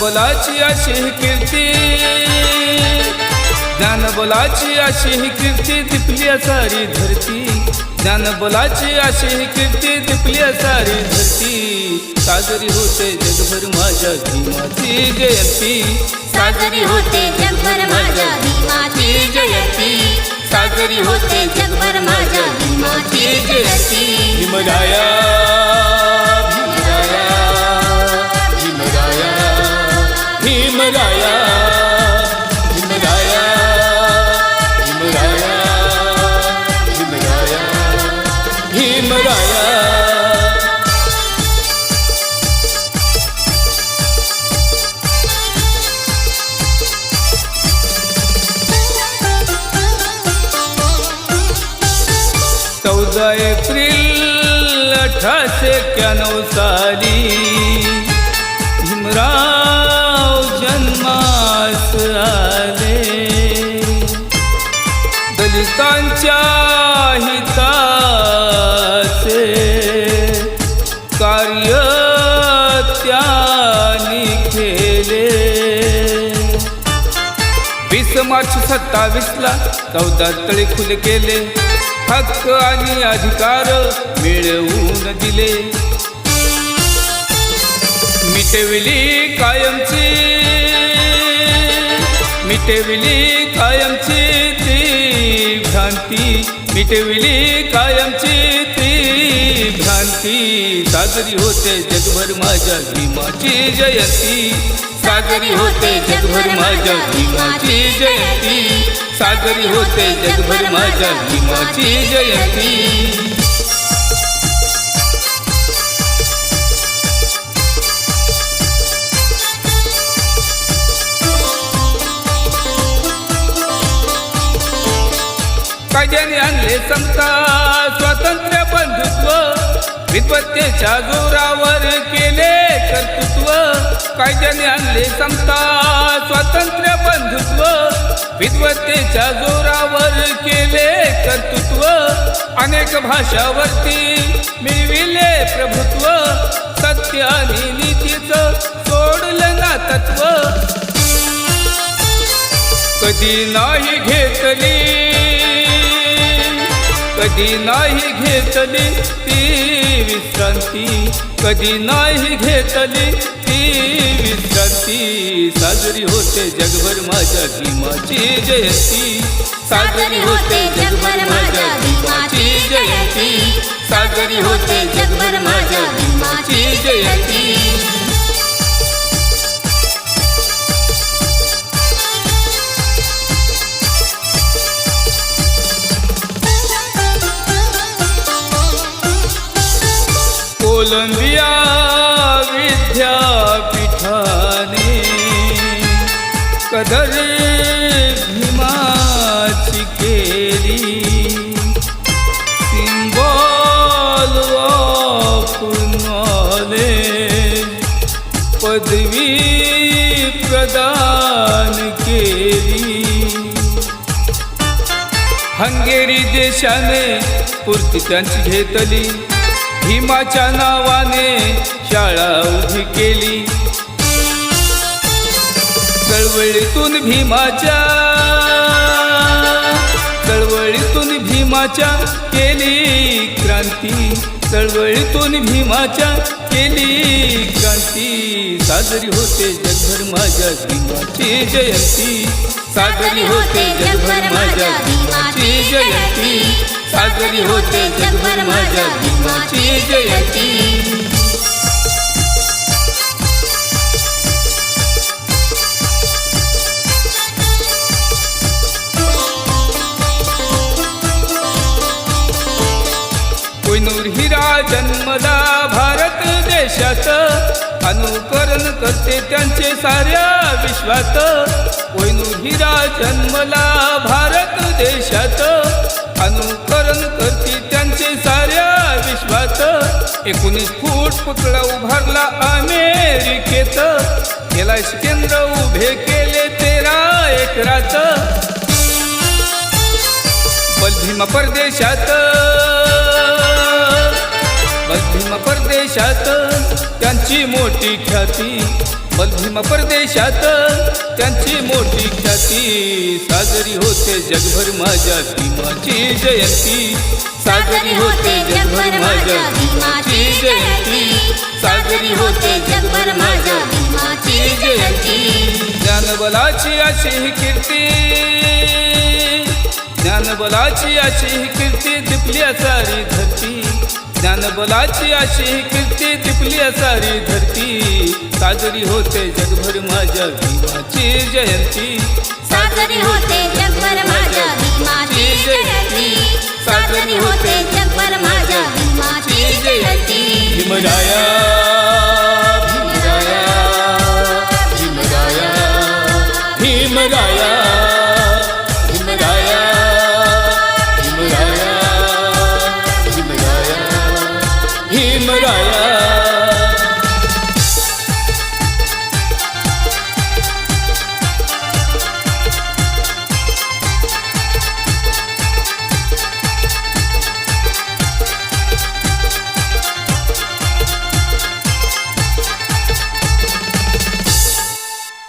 बोलाची अशी ही कीर्ती. ज्ञान बोलाची अशी ही कीर्ती दिपली सारी धरती. ज्ञान बोलाची अशी ही कीर्ती दिपली सारी धरती. साजरी होते जगभर माझ्या भीमाची जयंती. साजरी होते जगभर माझ्या भीमाची जयंती. साजरी होते जगभर माझ्या भीमाची जयंती. भीमराया चौदा एप्रिल अठराशे एक्क्याण्णव साली भीमराव जन्मास आले. दलितांच्या वीस मार्च सत्तावीसला चौदा तळे खुले केले. हक्क आणि अधिकार मिळवून दिले. मिटविली कायमची मिटविली कायमची ती भ्रांती मिटविली कायमची ती भ्रांती. साजरी होते जगभर माझ्या भीमाची जयंती. साजरी होते जगभर माझ्या भीमाची जयंती. साजरी होते जगभर माझ्या भीमाची जयंती. कायद्याने आणले समता स्वातंत्र्य बंधुत्व. विद्वत्तेच्या जोरावर केले कर्तृत्व कायद्याने आणले समता स्वातंत्र्य बंधुत्व विद्वत्तेच्या जोरावर केले कर्तृत्व. अनेक भाषावरती मिळविले प्रभुत्व. सत्य आणि नीतीचं सोडलं ना तत्व कधी नाही घेतली कधी नाही घेतली ती विश्रांती कधी नाही घेतली ती विश्रांती. साजरी होते जगभर माझ्या भीमाची जयंती. साजरी होते जगभर माझ्या भीमाची जयंती. साजरी होते जगभर माझ्या भीमाची जयंती. कदर भीमाची केली सिंबॉल ऑफ पदवी प्रदान केली. हंगेरी देशाने पूर्ती त्यांची घेतली. भीमाच्या नावाने शाळा उभी केली. चळवळीतून भीमाच्या चळवळीतून भीमाच्या केली क्रांती चळवळीतून भीमाच्या केली क्रांती. साजरी होते जगभर माझ्या भीमाची जयंती. साजरी होते जगभर माझ्या भीमाची जयंती. साजरी होते जगभर माझ्या भीमाची जयंती. जन्मला भारत देशात. अनुकरण करते त्यांचे साऱ्या विश्वात. कोयनू हिरा जन्मला भारत देशात. अनुकरण करते त्यांचे साऱ्या विश्वात. एकोणीस फूट पुतळा उभारला अमेरिकेत. कैलाश केंद्र उभे केले तेरा एकरात. बलभीमा परदेशात मध्यम परदेशात त्यांची मोठी ख्याती. मध्यम परदेशात त्यांची मोठी ख्याती. साजरी होते जगभर माझ्या भीमाची जयंती. साजरी होते जगभर माझ्या भीमाची जयंती. साजरी होते जगभर माझ्या भीमाची जयंती. ज्ञानबलाची अशी ही कीर्ती. ज्ञानबलाची अशी ही कीर्ती दिपली सारी धरती. ज्ञानबलाची अशी कीर्ती दिपली सारी धरती. साजरी होते जगभर माझ्या भीमाची जयंती. साजरी होते जगभर माझ्या भीमाची जयंती. साजरी होते जगभर माझ्या भीमाची जयंती. भीमराया